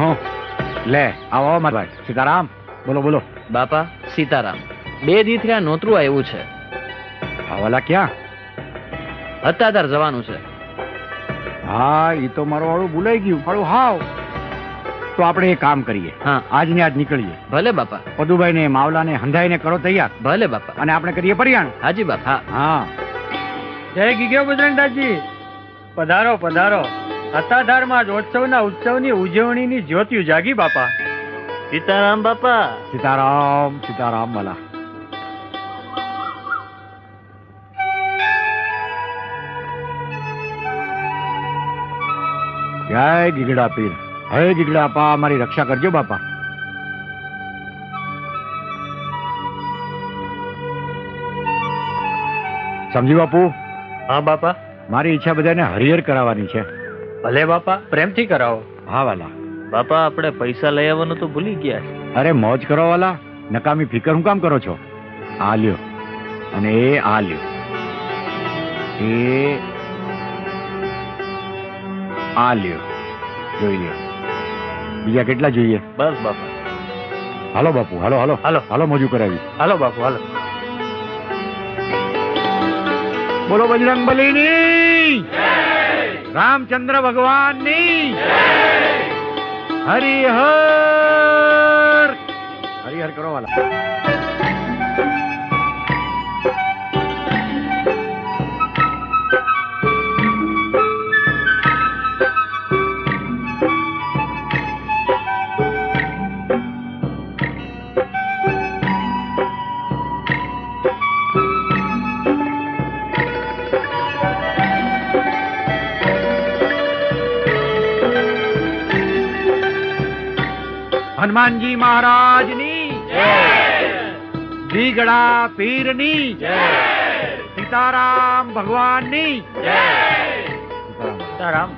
હું? લે આવો મારા ભાઈ. સીતારામ બોલો બોલો. બાપા સીતારામ. બે દી થયા નોતરું આવ્યું છે. હવાલા ક્યાં? અત્યાધાર જવાનું છે. હા એ તો મારું વાળું ભૂલાઈ ગયું. મારું હાવ. તો આપણે એ કામ કરીએ. હા. આજ ને આજ નીકળીએ. ભલે બાપા. પદુભાઈ ને માવલા ને હંધાઈ ને કરો તૈયાર. ભલે બાપા. અને આપણે કરીએ પરિયાણ. હાજી બાપા હા. જય ગીગ્યો બજરંગ પધારો પધારો. સત્તાધારમાં જ ઉત્સવના ઉત્સવની ઉજવણીની જ્યોતિ જાગી બાપા. સીતારામ બાપા. સીતારામ સીતારામ વાલા. જય ગીગડા પીર. હે ગીગડા આપા મારી રક્ષા કરજો બાપા. સમજી બાપુ? હા બાપા. મારી ઈચ્છા બધાને હરિહર કરાવવાની છે. ભલે બાપા પ્રેમથી કરાવો. હા વાલા. બાપા આપણે પૈસા લઈ આવવાનું તો ભૂલી ગયા છે. અરે મોજ કરો વાલા. નકામી ફિકર હું કામ કરો છો? આ લ્યો. અને એ આ લ્યો. એ આ લ્યો. જોઈ લ્યો. બીજા કેટલા જોઈએ? બસ બાપા. હાલો બાપુ હાલો હાલો. હાલો. હાલો મોજું કરાવી. હાલો બાપુ હાલો. બોલો બજરંગ બલીની રામચંદ્ર ભગવાનની. હરિહર હનુમાનજી મહારાજની દીગડા પીરની સીતારામ ભગવાનની સીતારામ.